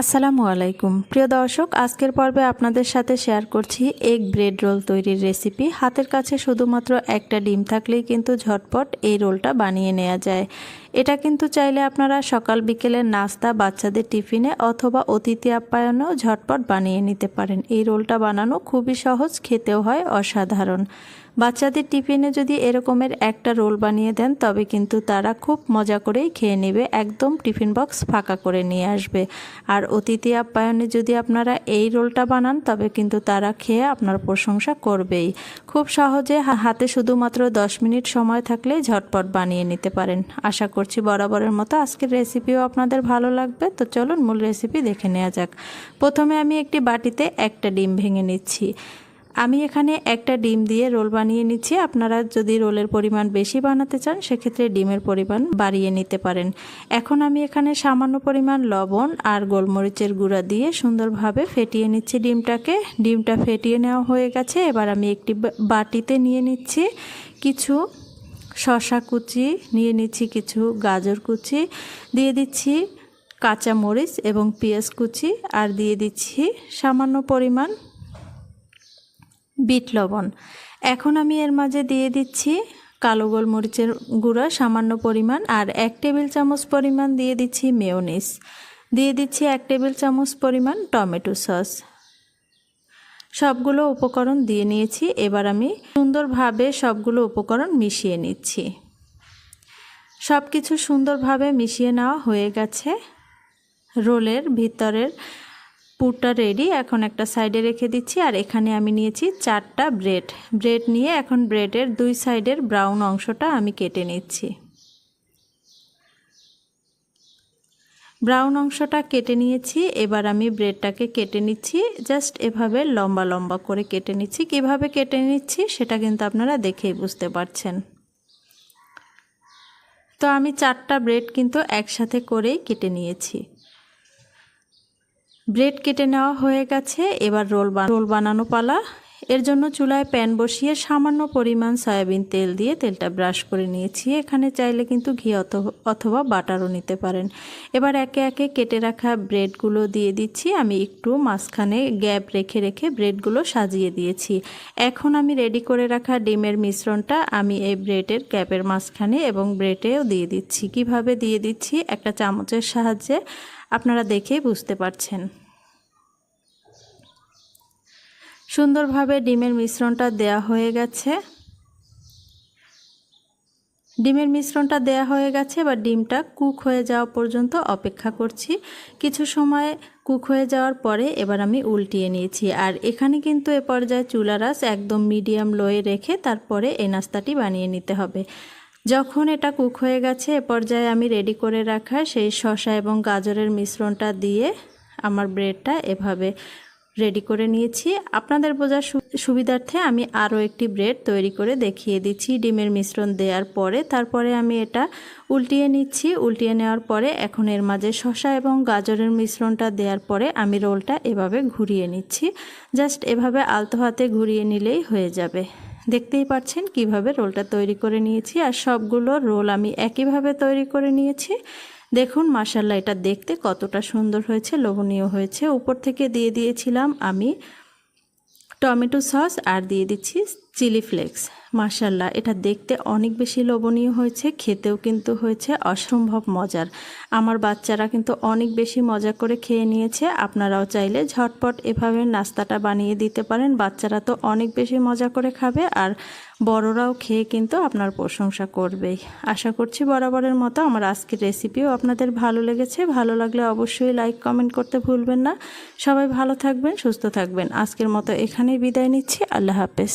আসসালামু আলাইকুম। প্রিয় দর্শক, আজকের পর্বে আপনাদের সাথে শেয়ার করছি এগ ব্রেড রোল তৈরির রেসিপি হাতের কাছে শুধুমাত্র একটা ডিম থাকলেই কিন্তু ঝটপট এই রোলটা বানিয়ে নেওয়া যায়। এটা কিন্তু চাইলে আপনারা সকাল বিকেলের নাস্তা, বাচ্চাদের টিফিনে অথবা অতিথি আপ্যায়নেও ঝটপট বানিয়ে নিতে পারেন। এই রোলটা বানানো খুবই সহজ, খেতেও হয় অসাধারণ। বাচ্চাদের টিফিনে যদি এরকমের একটা রোল বানিয়ে দেন, তবে কিন্তু তারা খুব মজা করেই খেয়ে নেবে। একদম টিফিন বক্স ফাঁকা করে নিয়ে আসবে। আর অতিথি আপ্যায়নে যদি আপনারা এই রোলটা বানান, তবে কিন্তু তারা খেয়ে আপনার প্রশংসা করবেই। খুব সহজে হাতে শুধুমাত্র দশ মিনিট সময় থাকলে ঝটপট বানিয়ে নিতে পারেন। আশা করছি বরাবরের মতো আজকের রেসিপিও আপনাদের ভালো লাগবে। তো চলুন মূল রেসিপি দেখে নেওয়া যাক। প্রথমে আমি একটি বাটিতে একটা ডিম ভেঙে নিচ্ছি। আমি এখানে একটা ডিম দিয়ে রোল বানিয়ে নিচ্ছি। আপনারা যদি রোলের পরিমাণ বেশি বানাতে চান, সেক্ষেত্রে ডিমের পরিমাণ বাড়িয়ে নিতে পারেন। এখন আমি এখানে সামান্য পরিমাণ লবণ আর গোলমরিচের গুঁড়া দিয়ে সুন্দরভাবে ফেটিয়ে নিচ্ছি ডিমটাকে। ডিমটা ফেটিয়ে নেওয়া হয়ে গেছে। এবার আমি একটি বাটিতে নিয়ে নিচ্ছি কিছু শশা কুচি, নিয়ে নিচ্ছি কিছু গাজর কুচি, দিয়ে দিচ্ছি কাঁচামরিচ এবং পেঁয়াজ কুচি, আর দিয়ে দিচ্ছি সামান্য পরিমাণ বিট লবণ। এখন আমি এর মাঝে দিয়ে দিচ্ছি কালো গোলমরিচের গুঁড়া, সামান্য পরিমাণ, আর এক টেবিল চামচ পরিমাণ দিয়ে দিচ্ছি মেয়োনিস দিয়ে দিচ্ছি এক টেবিল চামচ পরিমাণ টমেটো সস। সবগুলো উপকরণ দিয়ে নিয়েছি, এবার আমি সুন্দরভাবে সবগুলো উপকরণ মিশিয়ে নিচ্ছি। সব কিছু সুন্দরভাবে মিশিয়ে নেওয়া হয়ে গেছে। রোলের ভিতরের পুরটা রেডি এখন একটা সাইডে রেখে দিচ্ছি, আর এখানে আমি নিয়েছি চারটা ব্রেড ব্রেড নিয়ে এখন ব্রেডের দুই সাইডের ব্রাউন অংশটা আমি কেটে নিচ্ছি। ব্রাউন অংশটা কেটে নিয়েছি, এবার আমি ব্রেডটাকে কেটে নিচ্ছি জাস্ট এভাবে লম্বা লম্বা করে কেটে নিচ্ছি। কীভাবে কেটে নিচ্ছি সেটা কিন্তু আপনারা দেখেই বুঝতে পারছেন। তো আমি চারটা ব্রেড কিন্তু একসাথে করেই কেটে নিয়েছি। ব্রেড কেটে নেওয়া হয়ে গেছে। এবার রোল রোল বানানো পালা। এর জন্য চুলায় প্যান বসিয়ে সামান্য পরিমাণ সয়াবিন তেল দিয়ে তেলটা ব্রাশ করে নিয়েছি। এখানে চাইলে কিন্তু ঘি অথবা বাটারও নিতে পারেন। এবার একে একে কেটে রাখা ব্রেডগুলো দিয়ে দিচ্ছি। আমি একটু মাঝখানে গ্যাপ রেখে রেখে ব্রেডগুলো সাজিয়ে দিয়েছি। এখন আমি রেডি করে রাখা ডিমের মিশ্রণটা আমি এই ব্রেডের গ্যাপের মাঝখানে এবং ব্রেডেও দিয়ে দিচ্ছি। কীভাবে দিয়ে দিচ্ছি? একটা চামচের সাহায্যে। আপনারা দেখেই বুঝতে পারছেন। সুন্দরভাবে ডিমের মিশ্রণটা দেয়া হয়ে গেছে। ডিমের মিশ্রণটা দেয়া হয়ে গেছে, এবার ডিমটা কুক হয়ে যাওয়া পর্যন্ত অপেক্ষা করছি। কিছু সময় কুক হয়ে যাওয়ার পরে এবার আমি উল্টিয়ে নিয়েছি। আর এখানে কিন্তু এ পর্যায়ে চুলারাস একদম মিডিয়াম লোয়ে রেখে তারপরে এই নাস্তাটি বানিয়ে নিতে হবে। যখন এটা কুক হয়ে গেছে, এ পর্যায়ে আমি রেডি করে রাখা সেই শশা এবং গাজরের মিশ্রণটা দিয়ে আমার ব্রেডটা এভাবে রেডি করে নিয়েছি। আপনাদের বোঝার সুবিধার্থে আমি আরও একটি ব্রেড তৈরি করে দেখিয়ে দিচ্ছি। ডিমের মিশ্রণ দেওয়ার পরে তারপরে আমি এটা উল্টিয়ে নিচ্ছি। উল্টিয়ে নেওয়ার পরে এখন এর মাঝে শশা এবং গাজরের মিশ্রণটা দেওয়ার পরে আমি রোলটা এভাবে ঘুরিয়ে নিচ্ছি। জাস্ট এভাবে আলতো হাতে ঘুরিয়ে নিলেই হয়ে যাবে। দেখতেই পাচ্ছেন কীভাবে রোলটা তৈরি করে নিয়েছি। আর সবগুলো রোল আমি একইভাবে তৈরি করে নিয়েছি। দেখুন মাসাল্লা এটা দেখতে কতটা সুন্দর হয়েছে, লোভনীয় হয়েছে। উপর থেকে দিয়ে দিয়েছিলাম আমি টমেটো সস আর দিয়ে দিচ্ছি চিলি ফ্লেক্স। মার্শাল্লাহ এটা দেখতে অনেক বেশি লোভনীয় হয়েছে, খেতেও কিন্তু হয়েছে অসম্ভব মজার। আমার বাচ্চারা কিন্তু অনেক বেশি মজা করে খেয়ে নিয়েছে, আপনারাও চাইলে ঝটপট এভাবে নাস্তাটা বানিয়ে দিতে পারেন, বাচ্চারা তো অনেক বেশি মজা করে খাবে আর বড়রাও খেয়ে কিন্তু আপনার প্রশংসা করবেই। আশা করছি বরাবরের মতো আমার আজকের রেসিপিও আপনাদের ভালো লেগেছে, ভালো লাগলে অবশ্যই লাইক, কমেন্ট করতে ভুলবেন না। সবাই ভালো থাকবেন, সুস্থ থাকবেন। আজকের মতো এখানেই বিদায় নিচ্ছি, আল্লাহ হাফেজ।